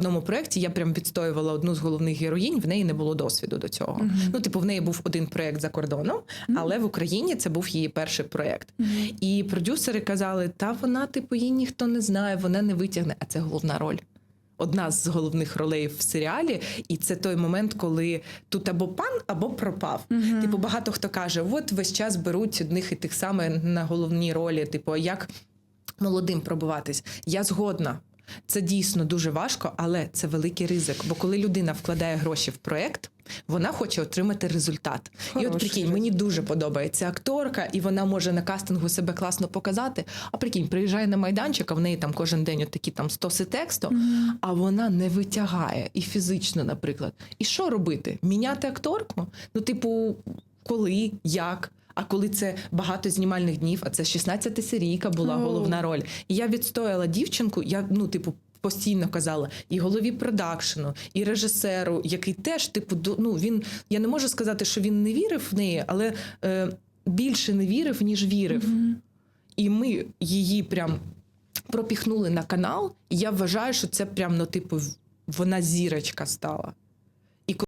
одному проєкті я прям відстоювала одну з головних героїнь, в неї не було досвіду до цього. Мгм. Ну, типу, в неї був один проєкт за кордоном, але в Україні це був її перший проєкт. І продюсери казали: та вона, типу, її ніхто не знає, вона не витягне. А це головна роль. Одна з головних ролей в серіалі, і це той момент, коли тут або пан, або пропав. Мгм. Типу, багато хто каже: от весь час беруть одних і тих саме на головні ролі. Типу, як молодим пробуватись. Я згодна. Це дійсно дуже важко, але це великий ризик. Бо коли людина вкладає гроші в проект, вона хоче отримати результат. і от прикинь, мені дуже подобається акторка, і вона може на кастингу себе класно показати. А прикинь, приїжджає на майданчик, а в неї там кожен день от такі там стоси тексту, а вона не витягає і фізично, наприклад. І що робити? Міняти акторку? Ну, типу, коли, як? А коли це багато знімальних днів, а це 16 серійка була О. головна роль. І я відстояла дівчинку, я ну, типу. Постійно казала і голові продакшену, і режисеру, який теж, типу, ну він я не можу сказати, що він не вірив в неї, але е, більше не вірив, ніж вірив. Мгм. І ми її прям пропіхнули на канал. І я вважаю, що це прям, ну, типу, вона зірочка стала.